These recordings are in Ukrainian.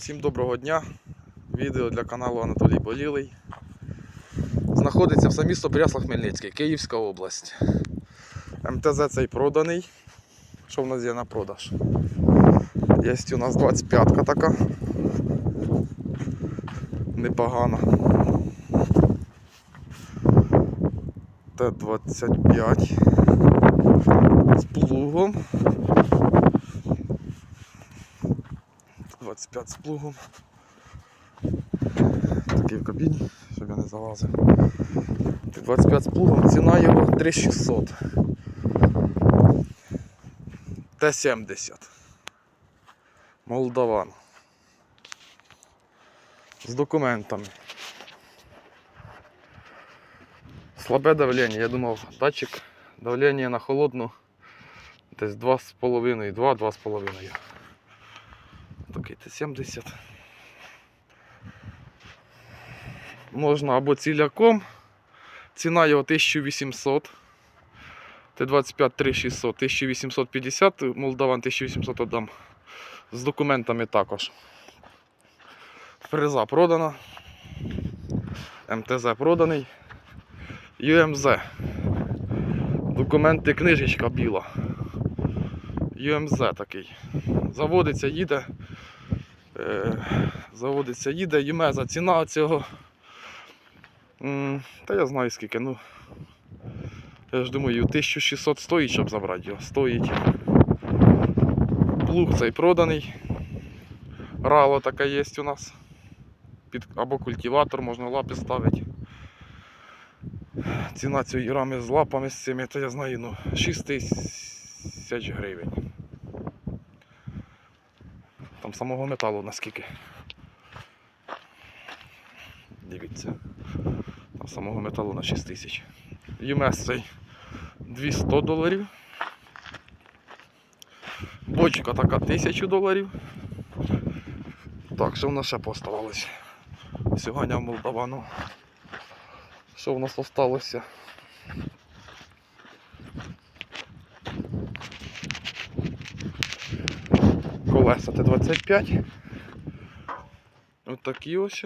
Всім доброго дня. Відео для каналу Анатолій Болілий. Знаходиться в місто Перяслав Хмельницький, Київська область. МТЗ цей проданий. Що в нас є на продаж? Є у нас 25-ка така. Непогана. Т-25 з плугом. 25 з плугом. Такий в кабіні, щоб я не залазив. 25 з плугом, ціна його 3600. Т-70. Молдаван. З документами. Слабе давлення, я думав, датчик давлення на холодну десь 2,5, 2-2,5. Такий Т-70. Можна або ціляком. Ціна його 1800. Т-25 3600, 1850, Молдаван 1800 отдам. З документами також. Фреза продана. МТЗ проданий. ЮМЗ. Документи книжечка біла. ЮМЗ такий. Заводиться, їде. Е, заводиться, їде, ЮМЕЗа ціна цього. Та я знаю скільки, ну. Я ж думаю, 1600 стоїть, щоб забрати його. Стоїть. Плуг цей проданий. Рало таке є у нас. Під, або культиватор, можна лапи ставити. Ціна цієї рами з лапами з цими, то я знаю, ну, 6 тисяч гривень. Там самого металу наскільки. Дивіться. Там самого металу на 6 тисяч. ЮМС цей 200 доларів. Бочка така 1000 доларів. Так, що в нас ще поставалося? Сьогодні в Молдавану. Що в нас осталося? Колеса Т-25. Отакі ось.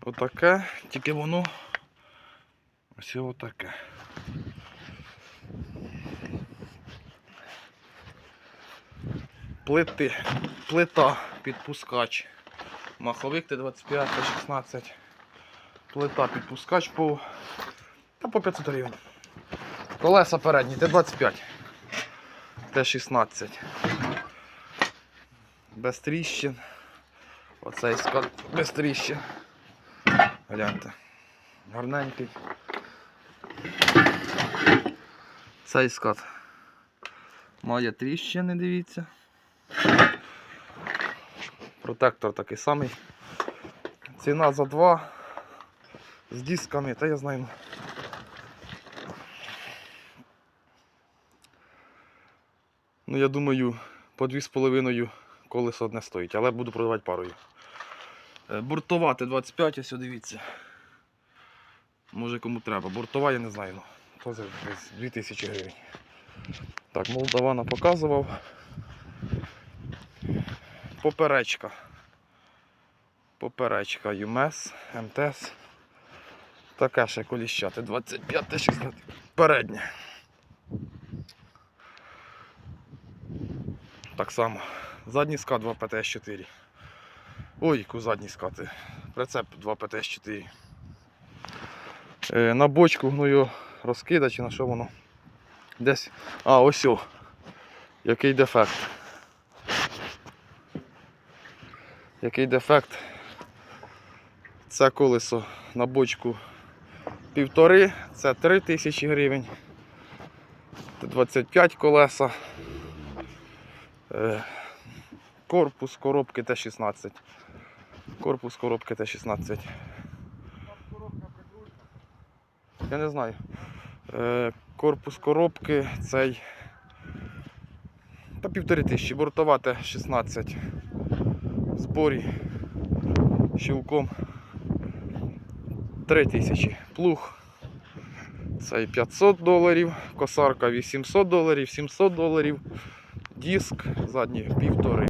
Отаке, тільки воно ось отаке. Плити, плита, підпускач. Маховик Т-25, Т-16. Плита, підпускач по, та по 500 гривень. Колеса передні, Т-25. Т-16. Без тріщин. Оцей скат без тріщин. Гляньте. Гарненький. Цей скат має тріщини, дивіться. Протектор такий самий. Ціна за два з дисками, та я знаю. Ну, я думаю, по 2,5 колесо одне стоїть, але буду продавати парою. Е, Буртувати 25, ось дивіться. Може кому треба. Буртова я не знаю. Ну, то за десь 2000 гривень. Так, Молдавана показував. Поперечка. Поперечка ЮМЕС, МТС. Таке ще коліщати 25 16 Переднє. Так само. Задній скат 2 ПТС-4. Ой, яку задній скати. Прицеп 2 ПТС-4. Е, на бочку ну його розкида чи на що воно. Десь. А, ось о. Який дефект. Який дефект. Це колесо на бочку півтори, це 3 тисячі гривень. 25 колеса. Корпус коробки Т-16. Корпус коробки Т-16. Я не знаю. Е, Корпус коробки цей. Та півтори тисячі. Бортова Т-16. В зборі. Щілком. 3 тисячі. Плуг. Цей 500 доларів, косарка 800 доларів, 700 доларів, диск задній півтори.